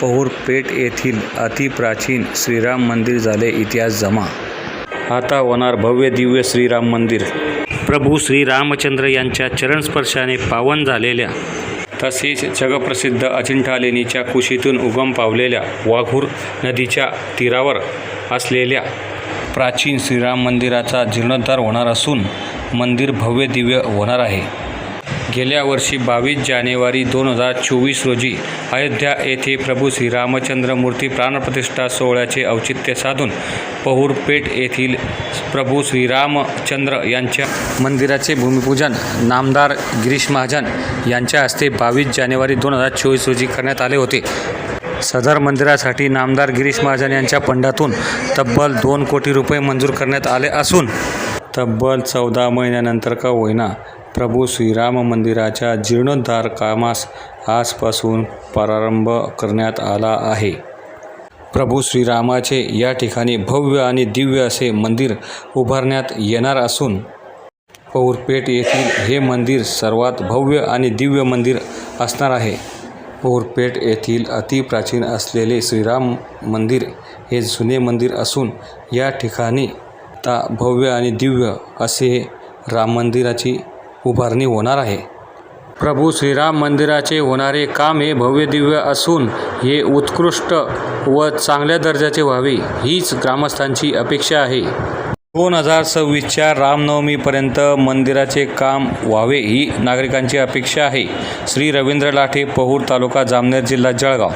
पहुर पेठ येथील अतिप्राचीन श्रीराम मंदिर झाले इतिहास जमा. आता होणार भव्य दिव्य श्रीराम मंदिर. प्रभू श्रीरामचंद्र यांच्या चरणस्पर्शाने पावन झालेल्या तसेच जगप्रसिद्ध अजिंठा लेणीच्या कुशीतून उगम पावलेल्या वाघूर नदीच्या तीरावर असलेल्या प्राचीन श्रीराम मंदिराचा जीर्णोद्धार होणार असून मंदिर भव्य दिव्य होणार आहे. गेल्या वर्षी बावीस जानेवारी दोन हजार चोवीस रोजी अयोध्या येथे प्रभू श्रीरामचंद्र मूर्ती प्राणप्रतिष्ठा सोहळ्याचे औचित्य साधून पहुरपेठ येथील प्रभू श्रीरामचंद्र यांच्या मंदिराचे भूमिपूजन नामदार गिरीश महाजन यांच्या हस्ते बावीस जानेवारी दोन हजार चोवीस रोजी करण्यात आले होते. सदर मंदिरासाठी नामदार गिरीश महाजन यांच्या फंडातून तब्बल दोन कोटी रुपये मंजूर करण्यात आले असून तब्बल चौदा महिन्यानंतर का होईना. प्रभू श्रीराम मंदिराच्या जीर्णोद्धार कामास आजपासून प्रारंभ करण्यात आला आहे. प्रभू श्रीरामाचे या ठिकाणी भव्य आणि दिव्य असे मंदिर उभारण्यात येणार असून पौरपेठ येथील हे मंदिर सर्वात भव्य आणि दिव्य मंदिर असणार आहे. पौरपेठ येथील अतिप्राचीन असलेले श्रीराम मंदिर हे जुने मंदिर असून या ठिकाणी आता भव्य आणि दिव्य असे राम मंदिराची उभारणी होणार आहे. प्रभू श्रीराम मंदिराचे होणारे काम हे भव्यदिव्य असून हे उत्कृष्ट व चांगल्या दर्जाचे व्हावे हीच ग्रामस्थांची अपेक्षा आहे. दोन हजार सव्वीसच्या रामनवमीपर्यंत मंदिराचे काम व्हावे ही नागरिकांची अपेक्षा आहे. श्री रवींद्र लाठे पहूर तालुका जामनेर जिल्हा जळगाव.